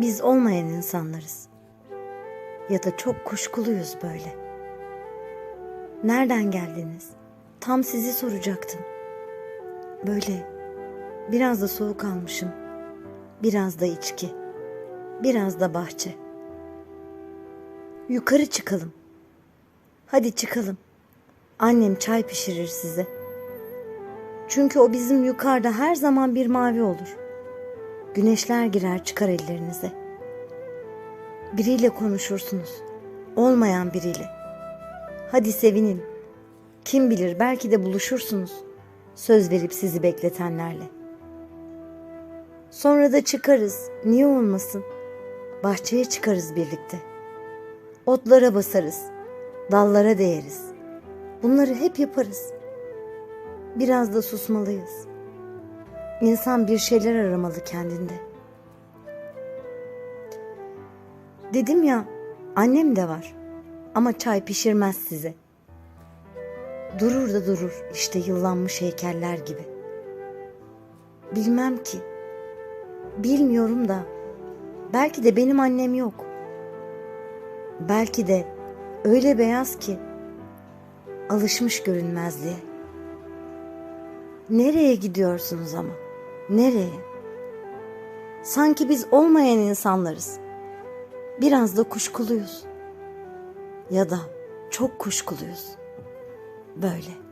Biz olmayan insanlarız. Ya da çok kuşkuluyuz böyle. Nereden geldiniz? Tam sizi soracaktım. Böyle biraz da soğuk almışım. Biraz da içki. Biraz da bahçe. Yukarı çıkalım. Hadi çıkalım. Annem çay pişirir size. Çünkü o bizim yukarıda her zaman bir mavi olur. Güneşler girer çıkar ellerinize. Biriyle konuşursunuz. Olmayan biriyle. Hadi sevinin. Kim bilir belki de buluşursunuz. Söz verip sizi bekletenlerle. Sonra da çıkarız. Niye olmasın? Bahçeye çıkarız birlikte. Otlara basarız. Dallara değeriz. Bunları hep yaparız. Biraz da susmalıyız. İnsan bir şeyler aramalı kendinde. Dedim ya, annem de var. Ama çay pişirmez size. Durur da durur işte yıllanmış heykeller gibi. Bilmem ki. Bilmiyorum da belki de benim annem yok. Belki de öyle beyaz ki alışmış görünmezliğe. Nereye gidiyorsunuz ama? Nereye? Sanki biz olmayan insanlarız. Biraz da kuşkuluyuz. Ya da çok kuşkuluyuz. Böyle.